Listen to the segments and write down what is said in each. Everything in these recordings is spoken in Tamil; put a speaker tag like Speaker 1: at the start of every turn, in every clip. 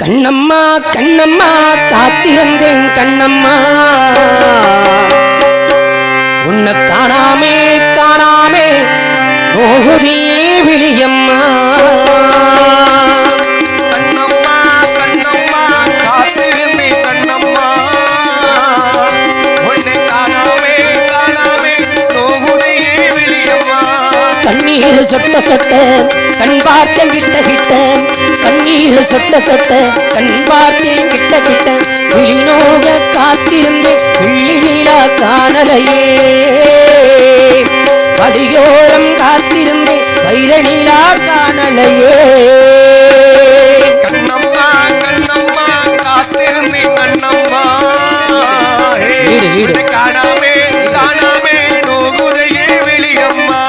Speaker 1: கண்ணம்மா கண்ணம்மா காத்திருந்தேன் கண்ணம்மா. உன்னை காணாமே காணாமே நோகுதியே விழியம்மா.
Speaker 2: கண்ணம்மா கண்ணம்மா காத்திருந்தேன் கண்ணம்மா.
Speaker 1: கண்ணீர் சொட்ட சொட்ட கண் பார்த்தேன் கிட்ட கிட்ட. கண்ணீர் சொட்ட சொட்ட கண் பார்த்தேன் கிட்ட கிட்ட. விழிநோக காத்திருந்தேன் வெள்ளி நிலா காணலையே. படியோரம் காத்திருந்தேன் வைர நிலா காணலையே.
Speaker 2: கண்ணம்மா கண்ணம்மா காத்திருந்தேன் கண்ணம்மா. காணாமே காணாமே நோகுதையே வெளியம்மா.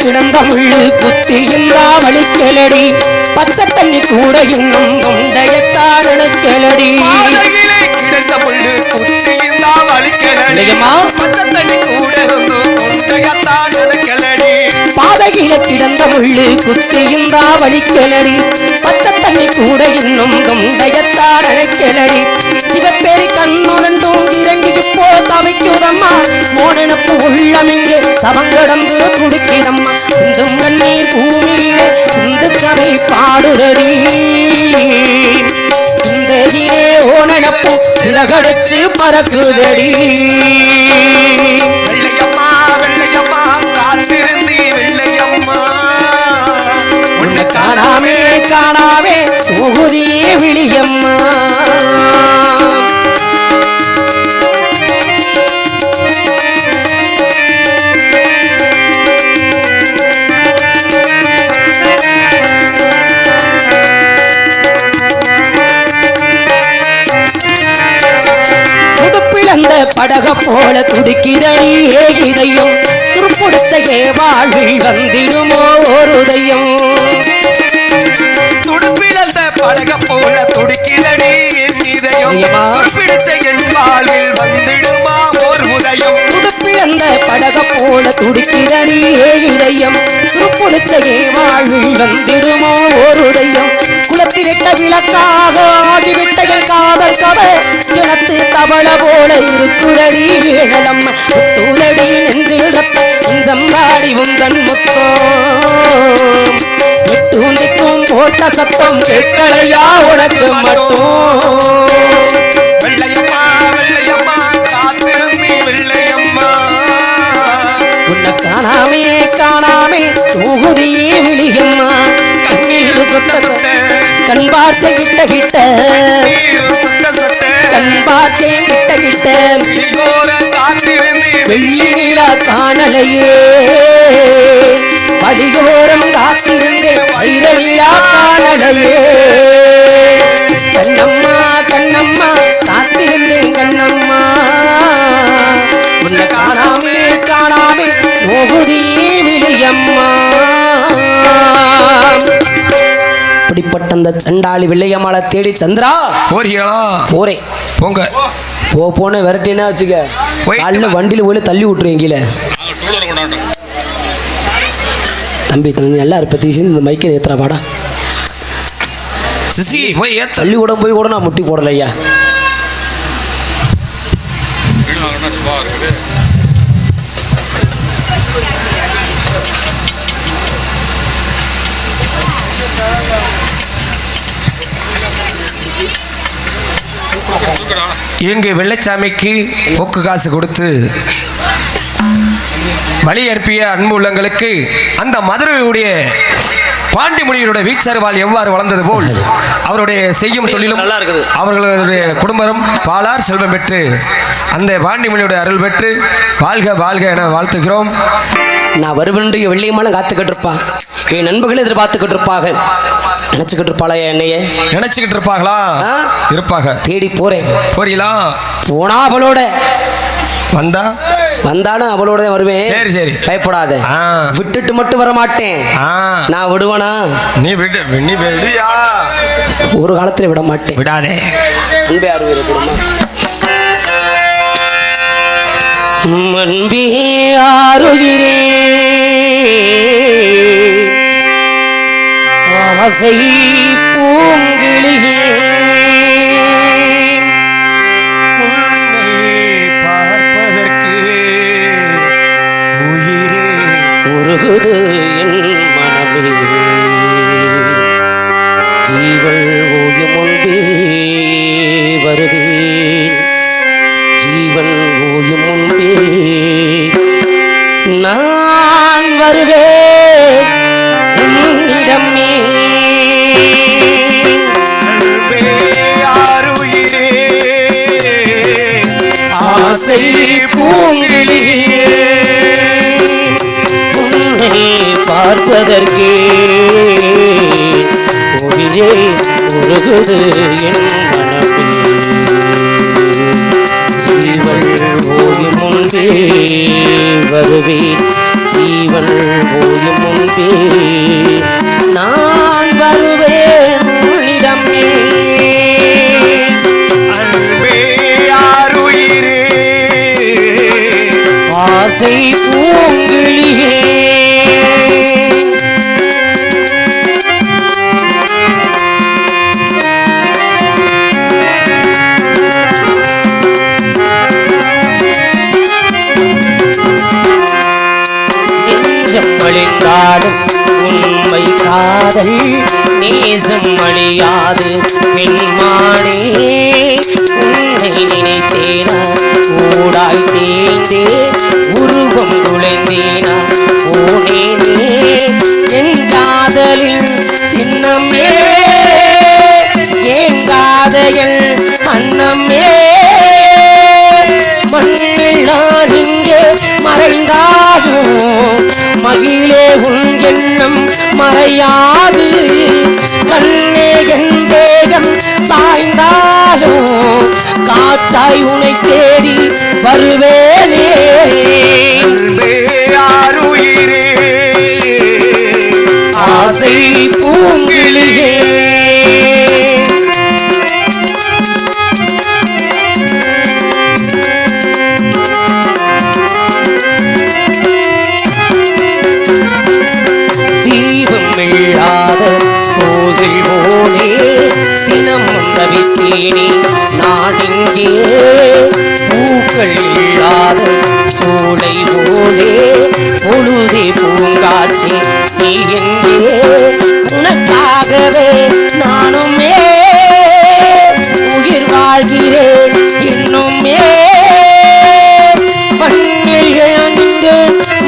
Speaker 1: எந்திரிங்க, எந்திரிங்க. பாதையில கிடந்த முள்ளு குத்தி இருந்தா வலிக்கலடி பச்சை தண்ணி கூட இன்னும்
Speaker 2: குத்தியிருந்தா வலிக்கலடி
Speaker 1: இல்லையம்மா.
Speaker 2: பச்சை தண்ணி கூட இருந்து தொண்டையத்தான்
Speaker 1: உலகில கிடந்த முள்ளு குத்தியுந்தா வலிக்கலடி பச்சை தண்ணி கூட இன்னும் தொண்டையத்தான் அணைக்கலடி சிவப்பேரி கண்ணுடன் இறங்கி போ தவிக்குதம்மா. மோனனப்பு உள்ளமிங்கே தவங்கடந்து குடிக்கிறம்மா சிந்தும் கண்ணீர் பூமியிலே சிந்து கதை பாடுதடி. சிந்தையிலே ஓனனப்பு சிறகடிச்சு பறக்குதடி.
Speaker 2: வெள்ளையம்மா வெள்ளையம்மா காத்திருந்தி வெள்ளையம்மா.
Speaker 1: உன்னை காணாமே காணாமே தொகுதியே விழியம்மா. அந்த படக போல துடிக்கிதடி ஏகிதையும் துருப்புடிச்ச வாழ்வில் வந்திடுமோ ஒரு துடுப்பிழந்த
Speaker 2: துடுப்பில் படக போல துடிக்கிறடி என்
Speaker 1: ஐயம்மா.
Speaker 2: பிடிச்ச என் வாழ்வில் வந்திடுமா? ஓர் உதயம்.
Speaker 1: துடுப்பில் அந்த படக போல துடிக்கிறடி ஏழிதயம் துருப்புடிச்ச ஏ வாழ்வில் வந்திடுமோ? ஒரு உதயம். குளத்திலிட்ட விளக்காக ஆகிவிட்ட என் காதல் கதை. கிணத்து தவள போல இருக்குதடி வேழலம் சுட்டுதடி நெஞ்சில் ரத்த கொஞ்சம் வாடி உந்தன் முத்தோ போட்ட சத்தம் கேட்கலையா உனக்கு மட்டும்.
Speaker 2: வெள்ளையம்மா வெள்ளையம்மா காத்திருந்தி வெள்ளையம்மா.
Speaker 1: உன்னை காணாமே காணாமே தொகுதியே விழியம்மா. கண்ணீர் சொட்ட சொட்ட கண் பார்த்த கிட்ட கிட்ட. கண் பார்த்தேன் கிட்ட கிட்ட. வெள்ளி நிலா காணலையே. படியோரம் காத்திருந்தேன் வைர நிலா காணலையே கண்ணம்மா கண்ணம்மா காத்திருந்தேன் கண்ணம்மா. உன்னை காணாமே காணாமே நோகுதியே விழியம்மா இப்படிப்பட்ட அந்த சண்டாளி வெள்ளையம்மாளை தேடி சந்திரா
Speaker 2: போறீங்களா?
Speaker 1: போறேன்.
Speaker 2: போங்க.
Speaker 1: போ போன விரட்டினா வச்சுக்க. காலில். வண்டியில் போய் தள்ளி விட்டுருவேன் கீழே. தம்பி தம்பி நல்லா இருப்ப தீசி இந்த மைக்கை ஏத்துறா பாடா
Speaker 2: சிசி போய் ஏத்த.
Speaker 1: தள்ளி கூட போய் கூட நான் முட்டி போடல ஐயா.
Speaker 2: இங்கு வெள்ளைச்சாமிக்கு போக்கு காசு கொடுத்து வழி அனுப்பிய அன்பு உள்ளங்களுக்கு அந்த மதுரையுடைய பாண்டிமுனியினுடைய வீச்சருவால் எவ்வாறு வளர்ந்தது போல் அவருடைய செய்யும் தொழிலும்
Speaker 1: நல்லா இருக்குது.
Speaker 2: அவர்களுடைய குடும்பம் பாலார் செல்வம் பெற்று அந்த பாண்டிமுனியுடைய அருள் பெற்று வாழ்க வாழ்க என வாழ்த்துகிறோம்.
Speaker 1: நான் வருவென்று வெள்ளியம்மாலும் காத்துக்கிட்டு இருப்பான். என் நண்பர்கள் எதிர்பார்த்துக்கிட்டு இருப்பாங்க நினைச்சுக்கிட்டு இருப்பாளா என்னைய?
Speaker 2: நினைச்சுக்கிட்டு இருப்பாங்களா
Speaker 1: ஆ?
Speaker 2: இருப்பாங்க
Speaker 1: தேடி போறேன்.
Speaker 2: போறீங்களா?
Speaker 1: போனா அவளோட.
Speaker 2: வந்தா?
Speaker 1: வந்தாலும் அவளோட தான் வருவேன்.
Speaker 2: சரி, சரி.
Speaker 1: பயப்படாத. விட்டுட்டு மட்டும் வர மாட்டேன் நான் விடுவனா?
Speaker 2: நீ விடு நீ விடுயா
Speaker 1: ஒரு காலத்துல விட மாட்டேன்
Speaker 2: விடாதே.
Speaker 1: அன்பே அருகிற குடும்பம் அன்பே ஆறுகிறே ஆசை பூங்கிளியே ஓயும் முன்பே வருவேன் ஜீவன் ஓயும் முன்பே நான் வருவேன் உன்னிடமே ஆசை பூங்கிளியே உன்னை பார்ப்பதற்கே உயிரே உருகுது என் மனமே ஜீவன் ஓயும் முன்பே வருவேன். ஜீவன் ஓயும் முன்பே நான் வருவேன் உன்னிடமே
Speaker 2: அன்பே
Speaker 1: ஆசை பூங்கிளியே அழிந்தாலும் உண்மை காதல் நேசம் அழியாது. பெண்மானே உன்னை நினைத்தேனா? ஊடாய் தேய்ந்தே உருவம் குலைந்தேனா ஓனேனே என் காதலில் சின்னமே என் காதைகள் அன்னமே மண்ணில் நான் இங்கே மகிழே உன் எண்ணம் மறையாது. கண்ணே என் தேகம் சாய்ந்தாலும் காற்றாய் உனை தேடி வருவேனே. சூளை போலே பொழுதே பூங்காட்சி நீ எங்கே உனக்காகவே நானுமே உயிர் வாழ்கிறேன் இன்னுமே. மண்ணில் அணிந்து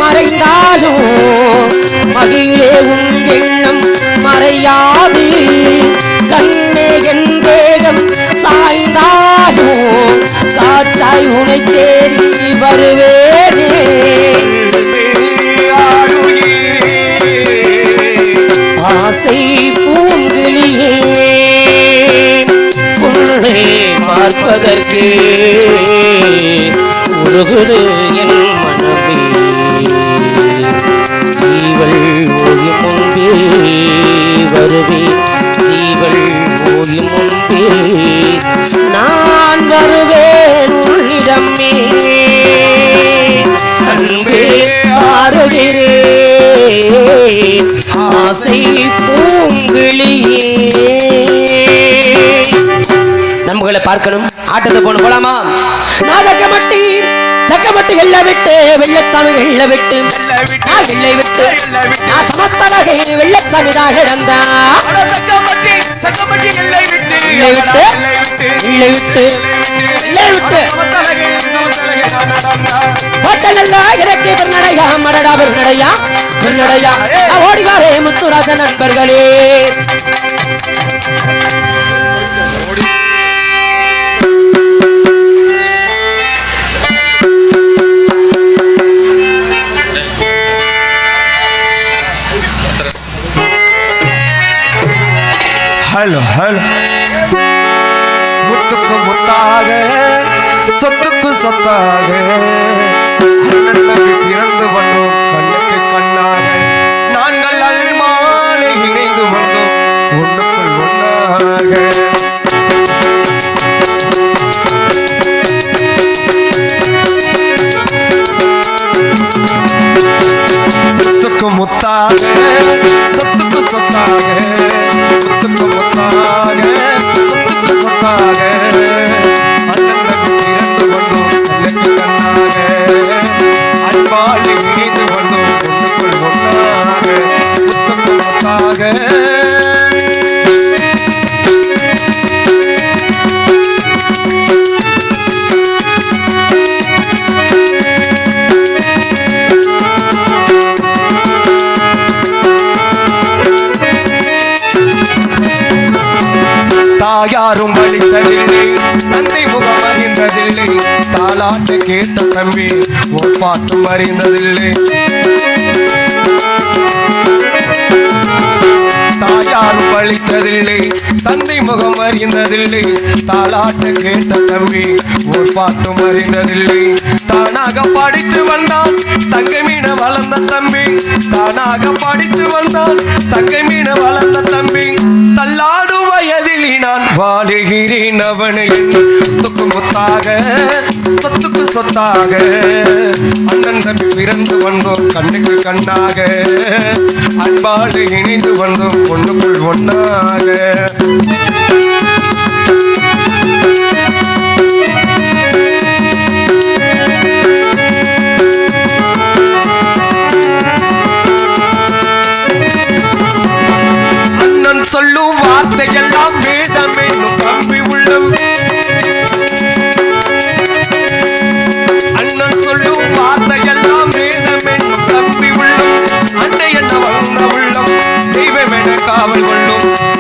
Speaker 1: மறைந்தாலும் மகிழே உன் எண்ணம் மறையாது. கண்ணே என் வேகம் சாய்ந்தாலும் காற்றாய் உனை தேடி
Speaker 2: வருவே.
Speaker 1: ஆசை பூங்கிளியே உன்னை பார்ப்பதற்கு உருகுது என் மனமே. ஜீவள் ஓயும் முன்பே வருவே ஜீவள் ஓயும் முன்பே. நான் ஆசை பூங்கிளியே நம்மகளை பார்க்கணும். ஆட்டத்தை போன போலாமா? நான் சக்கமட்டி சக்கமட்டி எல்ல விட்டு வெள்ளச்சாமி எல்ல விட்டு. நான் எல்லை விட்டு. நான் சமத்தலகை வெள்ளச்சாமி தான்
Speaker 2: சக்கம்பட்டி எல்லை விட்டு.
Speaker 1: எல்லை விட்டு.
Speaker 2: எல்லை விட்டு.
Speaker 1: எல்லை விட்டு எல்லை விட்டு
Speaker 2: சமத்தலகை சமத்தலகை நான் நடந்தா
Speaker 1: ஹோட்டலெல்லாம் இறக்கி பெருநடையா மடடா பெருநடையா பெருநடையா நான் ஓடி வாரே முத்துராஜ நண்பர்களே
Speaker 2: ஹலோ ஹலோ முத்துக்கு முத்தாக சொத்துக்கு சொத்தாக. பிறந்து வந்தோம் கண்ணுக்கு கண்ணாக. நாங்கள் அல்மாலை இணைந்து வந்தோம் ஒன்றுக்குள் ஒன்றாக. சொத்துக்கு முத்தாக சொத்துக்கு சொத்தாக. சொத்துக்கு முத்தாக சொத்துக்கு சொத்தாக. அண்ணன் தம்பி கண்ணாக இணைந்து ஒன்றாக தாயாரும் வலித்ததில்லை பாட்டு கேட்ட தம்பி ஒரு பாட்டு அறிந்ததில்லை தாயாரும் பழித்ததில்லை. தந்தை முகம் அறிந்ததில்லை. தாளாட்டு கேட்ட தம்பி ஒரு பாட்டும் அறிந்ததில்லை. தானாக படித்து வந்தான் தங்கை மீன வளர்ந்த தம்பி. தானாக படித்து வந்தான் தங்கை மீன வளர்ந்த தம்பி. தள்ளாடும் வயதில் நான் வாழுகிறேன் அவனை சொத்துக்கு முத்தாக சொத்துக்கு சொத்தாக. அண்ணன் தம்பி பிறந்து வந்தோம் கண்ணுக்கு கண்ணாக. அன்பாடு இணைந்து வந்தோம் பொண்ணுக்குள் ஒன்னாக வார்த்தையெல்லாம் வேதம் என்னும் தம்பி உள்ளம். அண்ணன் சொல்லும் வார்த்தையெல்லாம் வேதம் என்னும் தம்பி உள்ளம். அன்னை என்ன வந்த உள்ளம் தெய்வம் என காவல் கொள்ளும்.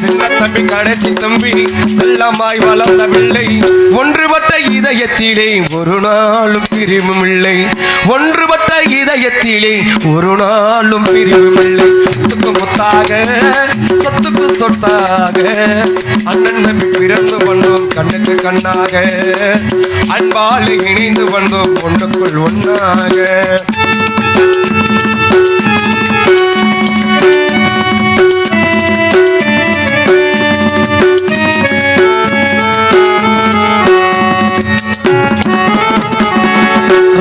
Speaker 2: சின்ன தம்பி கடைசி தம்பி செல்லமாய் வளர்ந்த பிள்ளை. ஒன்றுபட்ட இதயத்திலே ஒரு நாளும் பிரிவும் இல்லை ஒன்றுபட்ட இதயத்திலே ஒரு நாளும் பிரிவும் இல்லை சொத்துக்கு முத்தாக சொத்துக்கு சொத்தாக அண்ணன் தம்பி பிறந்து வந்தோம் கண்ணுக்கு கண்ணாக. அன்பால் இணைந்து வந்தோம் ஒன்றுக்குள் ஒன்னாக.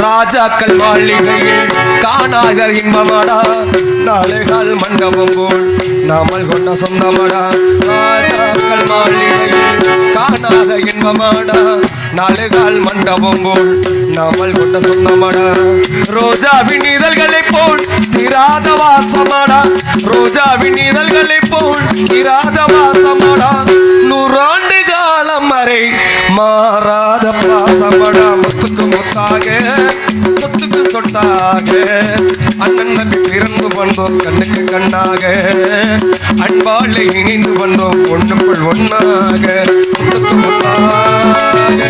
Speaker 2: ராஜாக்கள் மாளிகையில் காணாக இன்பமடா. நாளைகள் மண்டபம் போல் நாமல் கொண்ட சொந்தமடா. ராஜாக்கள் மாளிகையில் காணாக இன்பமடா. நாளைகள் மண்டபம் போல் நாமல் கொண்ட சொந்தமடா. ரோஜாவின் இதழ்களை போல் திராத வாசமடா. ரோஜாவின் இதழ்களை போல் திராத வாசமடா. நூறா மாறாத பாசமடா முத்துக்கு முத்தாக சொத்துக்கு சொத்தாக அண்ணன் தம்பி பிறந்து வந்தோம் கண்ணுக்கு கண்ணாக. அன்பாலே இணைந்து வந்தோம் ஒன்றுக்குள் ஒன்றாக முத்துக்கு முத்தாக.